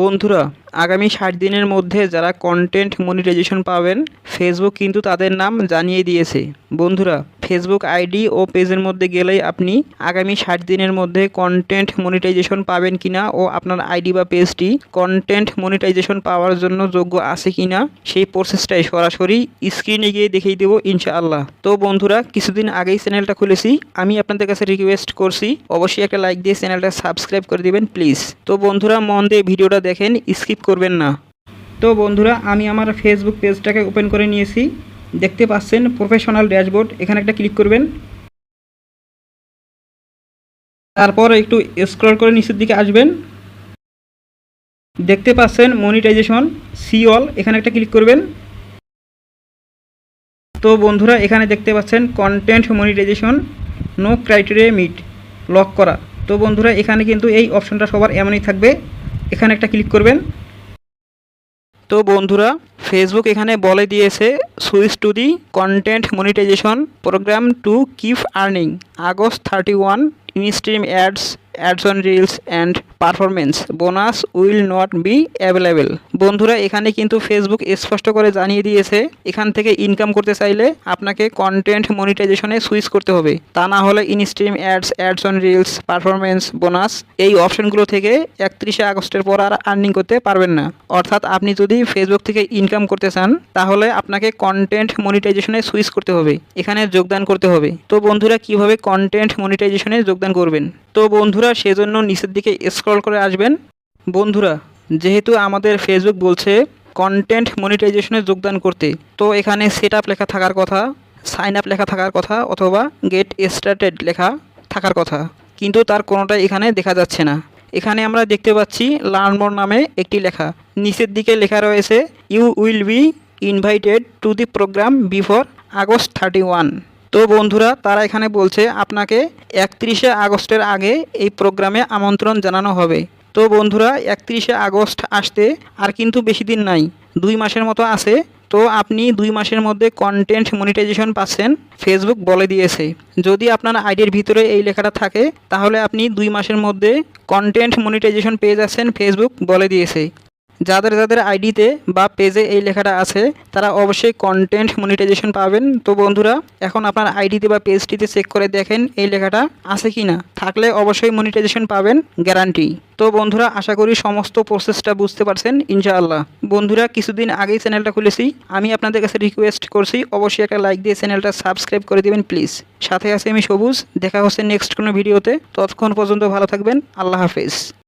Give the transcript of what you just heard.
বন্ধুরা, আগামী ষাট দিনের মধ্যে যারা কন্টেন্ট মনিটাইজেশন পাবেন ফেসবুক কিন্তু তাদের নাম জানিয়ে দিয়েছে। বন্ধুরা ফেসবুক আইডি ও পেজের মধ্যে গেলেই আপনি আগামী ষাট দিনের মধ্যে কন্টেন্ট মনিটাইজেশন পাবেন কিনা ও আপনার আইডি বা পেজটি কন্টেন্ট মনিটাইজেশন পাওয়ার জন্য যোগ্য আছে কিনা সেই প্রসেসটাই সরাসরি স্ক্রিনে গিয়ে দেখিয়ে দেবো ইনশাআল্লাহ। তো বন্ধুরা, কিছুদিন আগেই চ্যানেলটা খুলেছি। আমি আপনাদের কাছে রিকোয়েস্ট করছি, অবশ্যই একটা লাইক দিয়ে চ্যানেলটা সাবস্ক্রাইব করে দিবেন প্লিজ তো বন্ধুরা, মন দিয়ে ভিডিওটা দেখেন স্কিপ করবেন না। তো বন্ধুরা, আমি আমার ফেসবুক পেজটাকে ওপেন করে নিয়েছি। দেখতে পাচ্ছেন প্রফেশনাল ড্যাশবোর্ড। এখানে একটা ক্লিক করবেন। তারপর একটু স্ক্রল করে নিচের দিকে আসবেন। দেখতে পাচ্ছেন মনিটাইজেশন, সি অল, এখানে একটা ক্লিক করবেন। তো বন্ধুরা, এখানে দেখতে পাচ্ছেন content monetization, no criteria meet, lock করা। তো বন্ধুরা, এখানে কিন্তু এই অপশনটা সবার এমনই থাকবে। এখানে একটা ক্লিক করবেন। তো বন্ধুরা ফেসবুক এখানে বলে দিয়েছে switch to the content monetization program to keep earning August thirty one instream ads ads on reels and performance bonus will not be available বন্ধুরা, এখানে কিন্তু ফেসবুক স্পষ্ট করে জানিয়ে দিয়েছে, এখান থেকে ইনকাম করতে চাইলে আপনাকে কন্টেন্ট মনিটাইজেশনে সুইচ করতে হবে। তা না হলে instream ads ads on reels performance bonus এই অপশনগুলো থেকে একত্রিশে আগস্টের পর আর আর্নিং করতে পারবেন না। অর্থাৎ আপনি যদি ফেসবুক থেকে ইনকাম করতে চান, তাহলে আপনাকে কন্টেন্ট মনিটাইজেশনে সুইচ করতে হবে। এখানে যোগদান করতে হবে। তো বন্ধুরা, কীভাবে কন্টেন্ট মনিটাইজেশনে যোগদান করবেন? তো বন্ধুরা, সেজন্য নিচের দিকে স্ক্রল করে আসবেন। বন্ধুরা, যেহেতু আমাদের ফেসবুক বলছে কন্টেন্ট মনিটাইজেশনে যোগদান করতে, তো এখানে সেট আপ লেখা থাকার কথা সাইন আপ লেখা থাকার কথা, অথবা গেট স্টার্টেড লেখা থাকার কথা। কিন্তু তার কোনোটাই এখানে দেখা যাচ্ছে না। এখানে আমরা দেখতে পাচ্ছি লার্ন মোর নামে একটি লেখা। নিচের দিকে লেখা রয়েছে you will be invited to the program before August thirty one তো বন্ধুরা, তারা এখানে বলছে, আপনাকে একত্রিশে আগস্টের আগে এই প্রোগ্রামে আমন্ত্রণ জানানো হবে। তো বন্ধুরা, একত্রিশে আগস্ট আসতে আর কিন্তু বেশি দিন নাই। দুই মাসের মতো আছে। তো আপনি দুই মাসের মধ্যে কন্টেন্ট মনিটাইজেশন পাচ্ছেন ফেসবুক বলে দিয়েছে। যদি আপনার আইডির ভিতরে এই লেখাটা থাকে, তাহলে আপনি দুই মাসের মধ্যে কন্টেন্ট মনিটাইজেশন পেয়ে যাচ্ছেন ফেসবুক বলে দিয়েছে। যাদের যাদের আইডিতে বা পেজে এই লেখাটা আছে, তারা অবশ্যই কন্টেন্ট মনিটাইজেশন পাবেন। তো বন্ধুরা, এখন আপনার আইডিতে বা পেজটিতে চেক করে দেখেন এই লেখাটা আছে কি না থাকলে অবশ্যই মনিটাইজেশন পাবেন গ্যারান্টি তো বন্ধুরা, আশা করি সমস্ত প্রসেসটা বুঝতে পারছেন, ইনশাআল্লাহ। বন্ধুরা, কিছুদিন আগেই চ্যানেলটা খুলেছি। আমি আপনাদের কাছে রিকোয়েস্ট করছি, অবশ্যই একটা লাইক দিয়ে চ্যানেলটা সাবস্ক্রাইব করে দেবেন প্লিজ সাথে আছে আমি সবুজ। দেখা হচ্ছে নেক্সট কোনো ভিডিওতে ততক্ষণ পর্যন্ত ভালো থাকবেন। আল্লাহ হাফেজ।